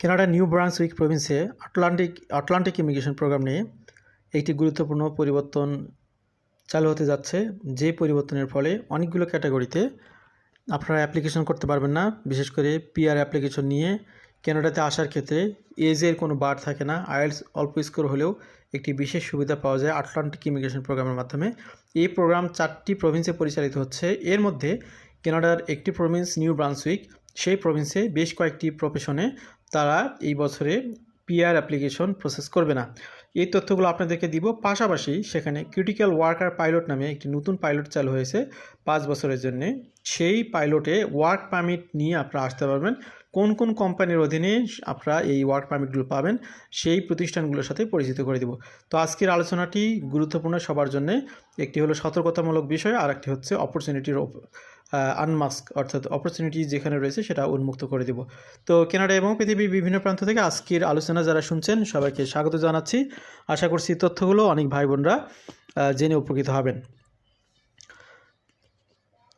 Canada New Brunswick প্রভিন্সে Atlantic Atlantic immigration program নিয়ে একটি গুরুত্বপূর্ণ পরিবর্তন চালু হতে যাচ্ছে। যে পরিবর্তনের ফলে অনেকগুলো ক্যাটাগরিতে আপনারা অ্যাপ্লিকেশন করতে পারবেন না। বিশেষ করে পিআর অ্যাপ্লিকেশন নিয়ে কানাডাতে আসার ক্ষেত্রে এজের কোনো বার থাকে না। আইএলস অল্প স্কোর হলেও একটি বিশেষ সুবিধা পাওয়া যায় আটলান্টিক ইমিগ্রেশন প্রোগ্রামের মাধ্যমে। এই প্রোগ্রাম চারটি প্রভিন্সে পরিচালিত হচ্ছে। এর মধ্যে কানাডার একটি প্রভিন্স নিউ ব্রান্সউইক। সেই প্রভিন্সে বেশ কয়েকটি প্রফেশনে তারা এই বছরে পিআর অ্যাপ্লিকেশন প্রসেস করবে না। এই তথ্যগুলো আপনাদেরকে দিব। পাশাপাশি সেখানে ক্রিটিক্যাল ওয়ার্কার পাইলট নামে একটি নতুন পাইলট চালু হয়েছে পাঁচ বছরের জন্য। সেই পাইলটে ওয়ার্ক পারমিট নিয়ে আপনারা আসতে পারবেন। কোন কোন কোম্পানির অধীনে আপনারা এই ওয়ার্ক পারমিটগুলো পাবেন, সেই প্রতিষ্ঠানগুলোর সাথে পরিচিত করে দেব। তো আজকের আলোচনাটি গুরুত্বপূর্ণ সবার জন্য। একটি হলো সতর্কতামূলক বিষয় আর একটি হচ্ছে অপরচুনিটির আনমাস্ক অর্থাৎ অপরচুনিটি যেখানে রয়েছে সেটা উন্মুক্ত করে দেব। তো কেনাডা এবং পৃথিবীর বিভিন্ন প্রান্ত থেকে আজকের আলোচনা যারা শুনছেন সবাইকে স্বাগত জানাচ্ছি। আশা করছি তথ্যগুলো অনেক ভাই বোনরা জেনে উপকৃত হবেন।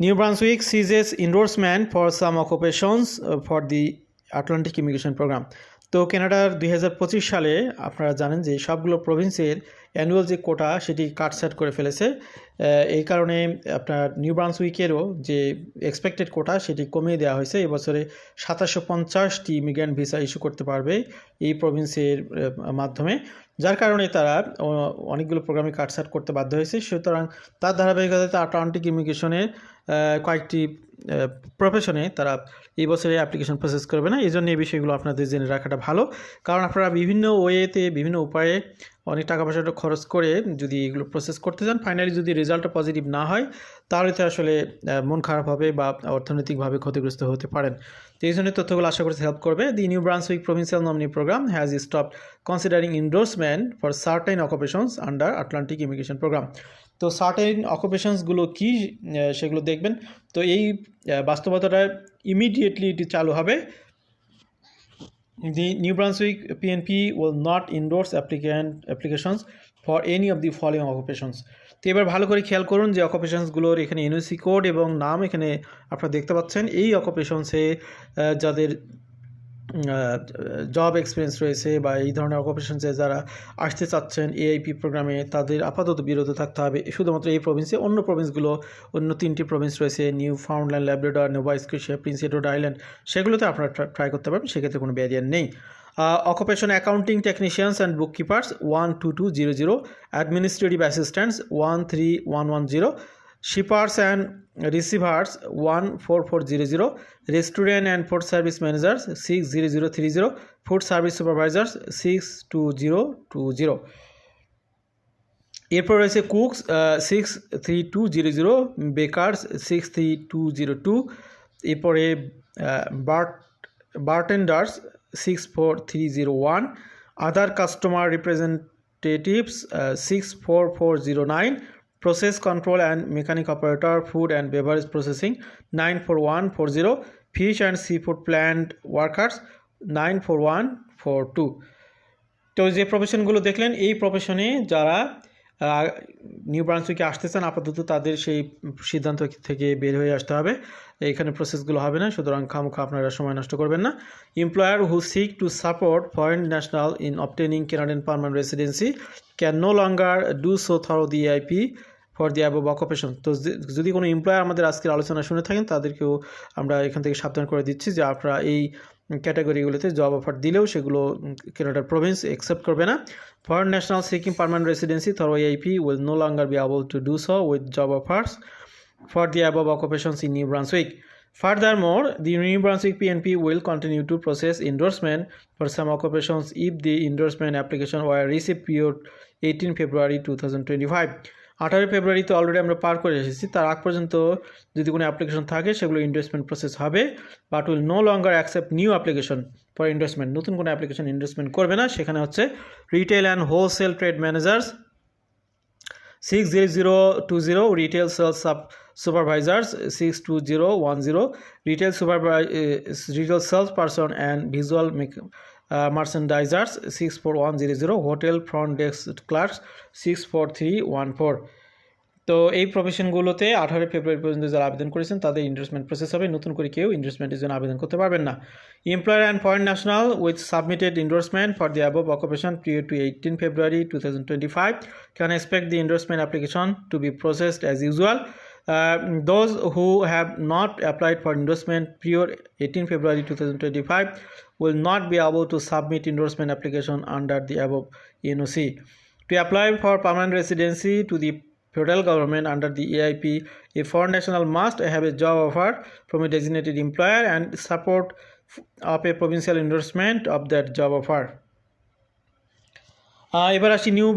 New seizes endorsement for some occupations uh, for the Atlantic Immigration Program. তো কানাডার দুই সালে আপনারা জানেন যে সবগুলো প্রভিন্সের অ্যানুয়াল যে কোটা সেটি কাটসাট করে ফেলেছে। এই কারণে আপনার নিউ ব্রান্স উইকেরও যে এক্সপেক্টেড কোটা সেটি কমিয়ে দেওয়া হয়েছে। এবছরে সাতাশশো পঞ্চাশটি ইমিগ্র্যান্ট ভিসা ইস্যু করতে পারবে এই প্রভিন্সের মাধ্যমে। যার কারণে তারা অনেকগুলো প্রোগ্রামে কাটসাট করতে বাধ্য হয়েছে। সুতরাং তার ধারাবাহিকতাতে আটলান্টিক ইমিগ্রেশনের কয়েকটি প্রফেশনে তারা এই বছরে অ্যাপ্লিকেশন প্রসেস করবে না এই জন্য এই বিষয়গুলো আপনাদের জেনে রাখাটা ভালো। কারণ আপনারা বিভিন্ন ওয়েতে বিভিন্ন উপায়ে অনেক টাকা পয়সাটা খরচ করে যদি এগুলো প্রসেস করতে চান ফাইনালি যদি রেজাল্টটা পজিটিভ না হয়, তাহলে তো আসলে মন খারাপ হবে বা অর্থনৈতিকভাবে ক্ষতিগ্রস্ত হতে পারেন। তো এই জন্য তথ্যগুলো আশা করছি হেল্প করবে। The New Brunswick provincial nominee program has stop considering endorsement for certain occupations under Atlantic immigration program তো সার্টেন অকুপেশনসগুলো কী সেগুলো দেখবেন। তো এই বাস্তবতাটা ইমিডিয়েটলি এটি চালু হবে। The New Brunswick PNP will not endorse applicant, applications for any of the following occupations. তো এবার ভালো করে খেয়াল করুন যে অকুপেশনসগুলোর এখানে এনওসি কোড এবং নাম এখানে আপনারা দেখতে পাচ্ছেন। এই অকুপেশনসে যাদের জব এক্সপিরিয়েন্স রয়েছে বা এই ধরনের অকুপেশনসে যারা আসতে চাচ্ছেন এআইপি প্রোগ্রামে তাদের আপাতত বিরত থাকতে হবে। শুধুমাত্র এই প্রভিন্সে অন্য প্রভিন্সগুলো অন্য তিনটি প্রভিন্স রয়েছে Newfoundland Labrador Nova Scotia Prince Edward Island সেগুলোতে আপনারা ট্রাই করতে পারবেন, সেক্ষেত্রে কোনো ব্যারিয়ার নেই। Occupation accounting technicians and bookkeepers one two two zero zero administrative assistants one three one one zero shippers and receivers one four four zero zero restaurant and food service managers six zero zero three zero food service supervisors six two zero two zero এরপর রয়েছে cooks six three two zero zero bakers six three two zero two এরপরে bart bartenders six four three zero one other customer representatives six four four zero nine process control and mechanic operator food and beverage processing nine four one four zero fish and seafood plant workers nine four one four two তো যে প্রফেশনগুলো দেখলেন, এই প্রফেশনে যারা New ব্রান্সউইকে আসতে চান, আপাতত তাদের সেই সিদ্ধান্ত থেকে বের হয়ে আসতে হবে। এখানে প্রসেসগুলো হবে না, সুতরাং খামুখা আপনারা সময় নষ্ট করবেন না। Employer who seek to support foreign national in obtaining Canadian permanent residency can no longer do so through the IP for the above বক তো যদি কোনো এমপ্লয় আমাদের আজকের আলোচনা শুনে থাকেন, তাদেরকেও আমরা এখান থেকে সাবধান করে দিচ্ছি যে আপনারা এই ক্যাটাগরিগুলোতে জব অফার দিলেও সেগুলো ক্যানাডার প্রভিন্স অ্যাকসেপ্ট করবে না। Foreign national seeking permanent residency through Y IP will no longer be able to do so with job offers for the above occupations in New Brunswick furthermore the New Brunswick PNP will continue to process endorsement for some occupations if the endorsement application were receive prior eighteen February two thousand twenty five আঠারো ফেব্রুয়ারিতে already আমরা পার করে এসেছি। তার আগ পর্যন্ত যদি কোনো অ্যাপ্লিকেশন থাকে, সেগুলো ইনভেস্টমেন্ট প্রসেস হবে but will no longer accept new application for investment নতুন কোনো অ্যাপ্লিকেশন ইনভেস্টমেন্ট করবে না। সেখানে হচ্ছে retail and wholesale trade managers six zero zero two zero retail sales sub supervisors 62010 retail merchandisers six four one zero zero hotel front desk clerks six four three one four তো এই প্রফেশনগুলোতে আঠারো ফেব্রুয়ারি পর্যন্ত যারা আবেদন করেছেন, তাদের ইনভেস্টমেন্ট প্রসেস হবে। নতুন করে কেউ ইনভেস্টমেন্টের জন্য আবেদন করতে পারবেন না। Employer and foreign national with submitted investment for the above occupation prior to eighteen February two thousand twenty five can expect the investment application to be processed as usual Uh, those who have not applied for endorsement prior 18 February 2025 will not be able to submit endorsement application under the above NOC. To apply for permanent residency to the federal government under the AIP, a foreign national must have a job offer from a designated employer and support of a provincial endorsement of that job offer. এবার আসি new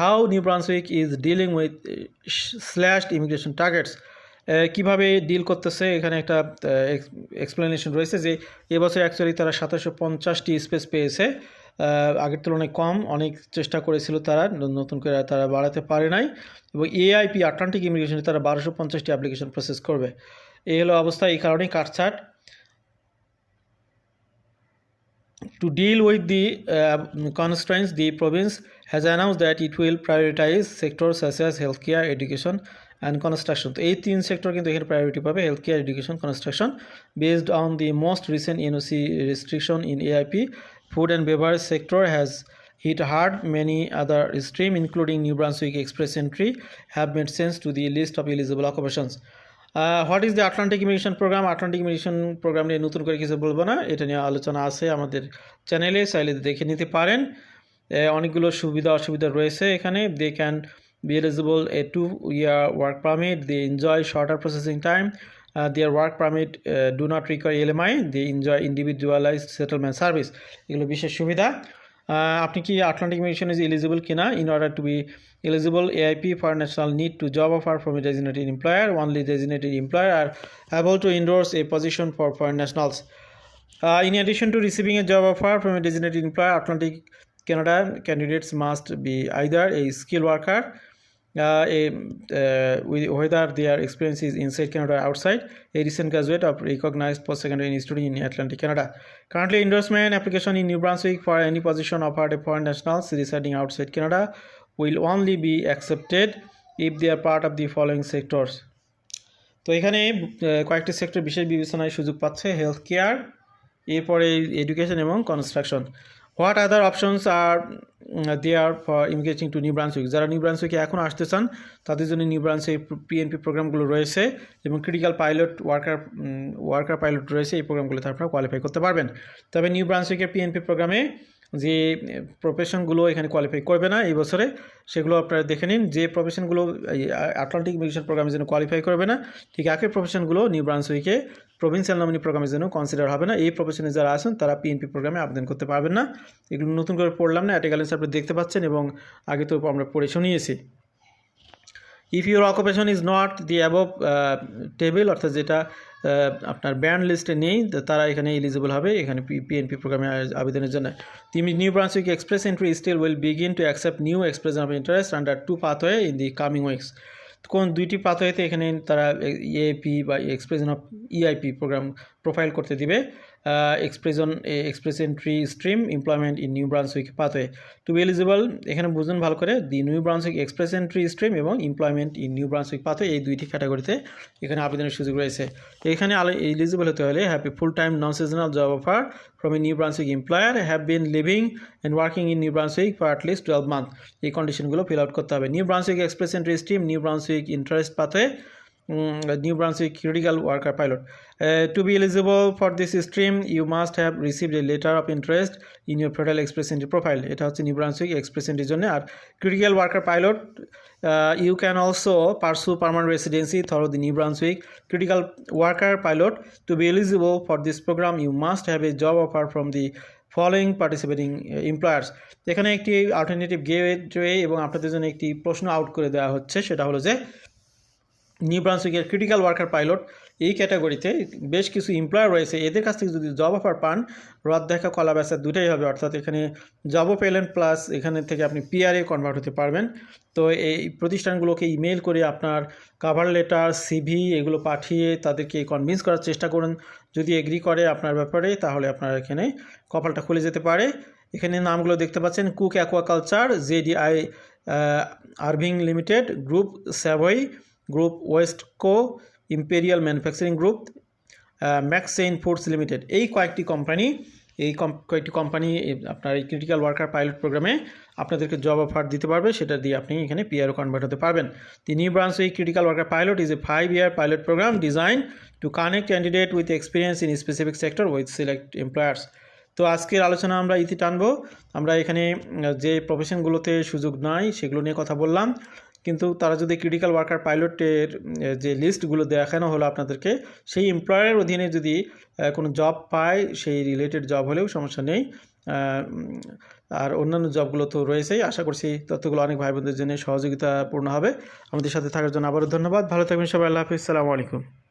how new Brunswick is dealing with slashed immigration targets কীভাবে deal করতেছে? এখানে একটা explanation রয়েছে যে এবছর actually তারা সাতাশশো পঞ্চাশটি স্পেস পেয়েছে। আগের তুলনায় কম, অনেক চেষ্টা করেছিল তারা নতুন করে তারা বাড়াতে পারে নাই। এবং এআইপি আটলান্টিক ইমিগ্রেশনে তারা বারোশো পঞ্চাশটি অ্যাপ্লিকেশন প্রসেস করবে। এই হলো অবস্থা, এই কারণেই কাটছাট। To deal with the uh, constraints, the province has announced that it will prioritize sectors such as healthcare, education, and construction. তো এই তিন সেক্টর কিন্তু এখানে প্রায়োরিটি পাবে health care education construction based on the most recent NOC restriction in AIP food and beverage sector has hit hard. Many other stream, including New Brunswick Express entry, have made sense to the list of eligible occupations. What is the Atlantic immigration program Atlantic immigration program নিয়ে নতুন করে কিছু বলব না। এটা নিয়ে আলোচনা আছে আমাদের চ্যানেলে চাইলে দেখে নিতে পারেন। অনেকগুলো সুবিধা অসুবিধা রয়েছে এখানে। They can be eligible a two year work permit they enjoy shorter processing time their work permit do not require LMI they enjoy individualized settlement service এগুলো বিশেষ সুবিধা। আপনি কি আটলান্টিক মিশন ইজ এলিজিবল কিনা? In order to be eligible AIP for national need to job offer from a designated employer only designated employer are able to endorse a position for for nationals in addition to receiving a job offer from a designated employer Atlantic Canada candidates must be either a skill worker uh, uh, whether their experience is inside Canada or outside, a recent graduate of recognized post-secondary institute in Atlantic Canada. Currently, endorsement application in New Brunswick for any position offered a foreign nationals residing outside Canada will only be accepted if they are part of the following sectors. তো এখানে কয়েকটি sector বিশেষ বিবেচনায় সুযোগ পাচ্ছে health care এরপরে education এবং construction what other options are there for immigrating to New Brunswick যারা নিউ ব্রান্সউইকে এখন আসতে চান, তাদের জন্য নিউ ব্রান্সউইক পিএনপি প্রোগ্রামগুলো রয়েছে এবং critical pilot worker worker pilot রয়েছে, এই প্রোগ্রামগুলোতে আপনারা কোয়ালিফাই করতে পারবেন। তবে নিউ ব্রান্সউইকের পিএনপি প্রোগ্রামে যে প্রফেশনগুলো এখানে কোয়ালিফাই করবে না এই বছরে, সেগুলো আপনারা দেখে নিন। যে প্রফেশনগুলো আটলান্টিক মিশন প্রোগ্রামের জন্য কোয়ালিফাই করবে না, ঠিক একই প্রফেশনগুলো নিউ ব্রান্সউইকে প্রভিন্সিয়াল নমিনি প্রোগ্রামের জন্য কনসিডার হবে না। এই প্রফেশনে যারা আছেন, তারা পিএনপি প্রোগ্রামে আবেদন করতে পারবেন না। এগুলো নতুন করে পড়লাম না অ্যাটেগালেন্স আপনি দেখতে পাচ্ছেন এবং আগে তো আমরা পড়ে শুনিয়েছি। If your occupation is not the above table অর্থাৎ যেটা আপনার ব্যান্ড লিস্টে নেই তারা এখানে এলিজিবল হবে, এখানে পিএনপি প্রোগ্রামে আবেদনের জন্য। তিনি New Brunswick express entry still will begin to accept new express of interest under two pathway in the coming weeks কোন দুইটি পাথওয়েতে এখানে তারা এপি বা expression of E I P program profile করতে দিবে? Expression express entry stream employment in New Brunswick pathway to be eligible এখানে বুঝুন ভালো করে the New Brunswick express entry stream এবং employment in New Brunswick pathway এই দুইটি ক্যাটাগরিতে এখানে আবেদনের সুযোগ রয়েছে। এখানে এলিজিবল হতে হলে happy full time non seasonal job offer from a New Brunswick employer have been living and working in New Brunswick for at least twelve month এই কন্ডিশনগুলো ফিল আউট করতে হবে। New Brunswick express entry stream New Brunswick interest pathway Brunswick critical worker pilot. Uh, to be eligible for this stream, you must have received a letter of interest in your Federal Express Entry profile. এটা হচ্ছে new Brunswick express এন্ট্রির জন্য আর critical worker pilot you can also pursue permanent residency through the New Brunswick critical worker pilot to be eligible for this program you must have a job offer from the following participating employers এখানে একটি alternative gateway এবং আপনাদের জন্য একটি প্রশ্ন out করে দেওয়া হচ্ছে সেটা হলো যে নিউ ব্রান্সউইকের ক্রিটিক্যাল ওয়ার্কার পাইলট এই ক্যাটাগরিতে বেশ কিছু এমপ্লয়ার রয়েছে। এদের কাছ থেকে যদি জব অফার পান রদ দেখা কলা বেচা দুটাই হবে। অর্থাৎ এখানে জবও পেলেন প্লাস এখানে থেকে আপনি পিআরএ কনভার্ট হতে পারবেন। তো এই প্রতিষ্ঠানগুলোকে ইমেল করে আপনার কাভার লেটার সিভি এগুলো পাঠিয়ে তাদেরকে কনভিন্স করার চেষ্টা করুন। যদি এগ্রি করে আপনার ব্যাপারে, তাহলে আপনার এখানে কপালটা খুলে যেতে পারে। এখানে নামগুলো দেখতে পাচ্ছেন। Cooke aquaculture J D I Irving limited group Savoy group Westco Imperial manufacturing group McCain foods limited. এই কয়েকটি কোম্পানি, এই কয়েকটি কোম্পানি আপনার এই ক্রিটিক্যাল ওয়ার্কার পাইলট প্রোগ্রামে আপনাদেরকে জব অফার দিতে পারবে, সেটা দিয়ে আপনি এখানে পিআরও কনভার্ট হতে পারবেন। The New Brunswick critical worker pilot is a five year pilot program design to connect candidate with experience in specific sector with select employers তো আজকের আলোচনা আমরা ইতি টানবো। আমরা এখানে যে প্রফেশনগুলোতে সুযোগ নাই, সেগুলো নিয়ে কথা বললাম। কিন্তু তারা যদি ক্রিটিক্যাল ওয়ার্কার পাইলটের যে লিস্টগুলো দেখানো হলো আপনাদেরকে, সেই এমপ্লয়ারের অধীনে যদি কোনো জব পায়, সেই রিলেটেড জব হলেও সমস্যা নেই। আর অন্যান্য জবগুলো তো রয়েছেই। আশা করছি তথ্যগুলো অনেক ভাই বোনদের জন্য সহযোগিতাপূর্ণ হবে। আমাদের সাথে থাকার জন্য আবারও ধন্যবাদ। ভালো থাকবেন সবাই। আল্লাহ হাফিজ। সালামু আলাইকুম।